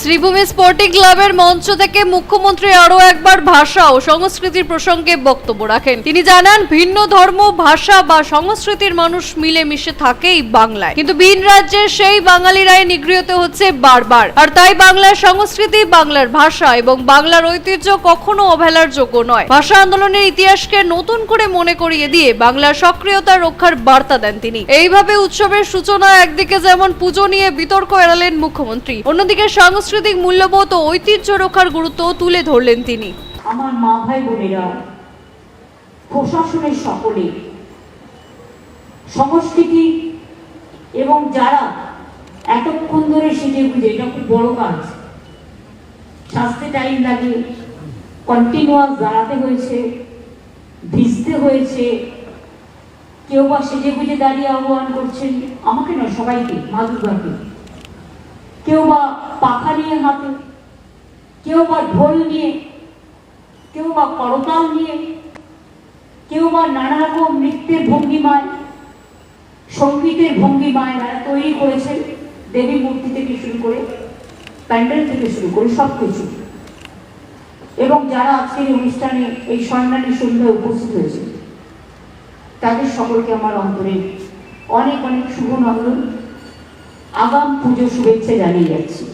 Sribhumi sporting ক্লাবের মঞ্চ থেকে মুখ্যমন্ত্রী আরও একবার ভাষা ও সংস্কৃতির প্রসঙ্গে বক্তব্য রাখেন। তিনি জানান, ভিন্ন ধর্ম, ভাষা বা সংস্কৃতির মানুষ মিলেমিশে থাকেই বাংলায়। কিন্তু ভিন রাজ্যের সেই বাঙালিরাই নিগৃহীত হচ্ছে বারবার। আর তাই বাংলার সংস্কৃতি, বাংলার ভাষা এবং বাংলার ঐতিহ্য কখনো অবহেলার যোগ্য নয়। ভাষা আন্দোলনের ইতিহাসকে নতুন করে মনে করিয়ে দিয়ে বাংলার সক্রিয়তা রক্ষার বার্তা দেন তিনি। এইভাবে উৎসবের সূচনা একদিকে যেমন পুজো নিয়ে বিতর্ক এড়ালেন মুখ্যমন্ত্রী, অন্যদিকে সাংস্কৃতিক মূল্যবোধ ও ঐতিহ্য রক্ষার গুরুত্ব তুলে ধরলেন তিনি। আমার মা ভাই বোনেরা, প্রশাসনের সকলে, সংস্কৃতি এবং যারা এতক্ষণ ধরে সেজে বুঝে, এটা খুব বড় কাজ। সাজতে টাইম লাগে কন্টিনিউয়াস দাঁড়াতে হয়েছে, ভিজতে হয়েছে, কেউ বা সেজে বুঝে দাঁড়িয়ে আহ্বান করছেন, আমাকে নয়, সবাইকে, মা দুর্গাকে। কেউ বা পাখা নিয়ে হাতে কেউ বা ঢোল নিয়ে, কেউ বা করতাল নিয়ে, কেউ বা নানা রকম নৃত্যের ভঙ্গিমায়, সঙ্গীতের ভঙ্গিমায় যারা তৈরি করেছেন দেবী মূর্তি থেকে শুরু করে, প্যান্ডেল থেকে শুরু করে সব কিছু এবং যারা আজকের অনুষ্ঠানে এই সম্মানী সন্ধ্যায় উপস্থিত হয়েছে, তাদের সকলকে আমার অন্তরে অনেক অনেক শুভ নন্দন আগাম পুজো শুভেচ্ছা জানিয়ে যাচ্ছি।